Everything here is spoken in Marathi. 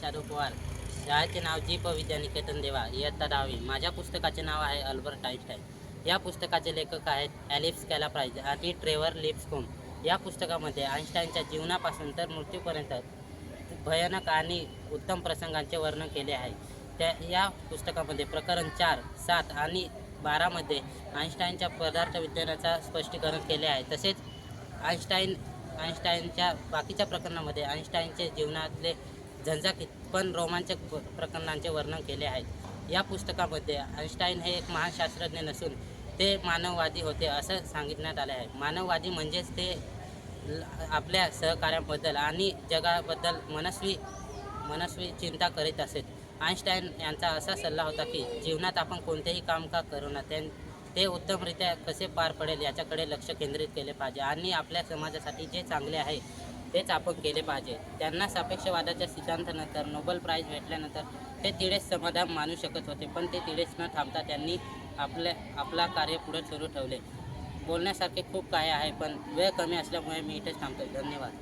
शाहरुख पवार. शाळेचे नाव जीप विद्यानिकेतन देवा इयत्ता दहावी. माझ्या पुस्तकाचे नाव आहे अल्बर्ट आईन्स्टाईन. या पुस्तकाचे लेखक आहेत ॲलिप्स कॅलाप्राईज आणि ट्रेवर लिप्सकोम. या पुस्तकामध्ये आईन्स्टाईनच्या जीवनापासून तर मृत्यूपर्यंत भयानक आणि उत्तम प्रसंगांचे वर्णन केले आहे. त्या या पुस्तकामध्ये प्रकरण चार सात आणि बारामध्ये आईन्स्टाईनच्या पदार्थ विज्ञानाचा स्पष्टीकरण केले आहे. तसेच आईन्स्टाईन आईन्स्टाईनच्या बाकीच्या प्रकरणामध्ये आईन्स्टाईनचे जीवनातले झंझाकीत पण रोमांचक प्रकरणांचे वर्णन केले आहे. या पुस्तकामध्ये आईन्स्टाईन हे एक महान शास्त्रज्ञ नसून ते मानववादी होते असं सांगितण्यात आले आहे. मानववादी म्हणजेच ते आपल्या सहकार्याबद्दल आणि जगाबद्दल मनस्वी मनस्वी चिंता करीत असेल. आईन्स्टाईन यांचा असा सल्ला होता की जीवनात आपण कोणतेही काम का करू ना त्यां ते उत्तमरित्या कसे पार पडेल याच्याकडे लक्ष केंद्रित केले पाहिजे आणि आपल्या समाजासाठी जे चांगले आहे तेच आपण केले पाहिजे. त्यांना सापेक्षवादाच्या सिद्धांतानंतर नोबेल प्राईज भेटल्यानंतर ते तिळेच समाधान मानू शकत होते पण ते तिळेच न थांबता त्यांनी आपल्या आपला कार्य पुढे सुरू ठेवले. बोलण्यासारखे खूप काय आहे पण वेळ कमी असल्यामुळे मी इथेच थांबतो धन्यवाद.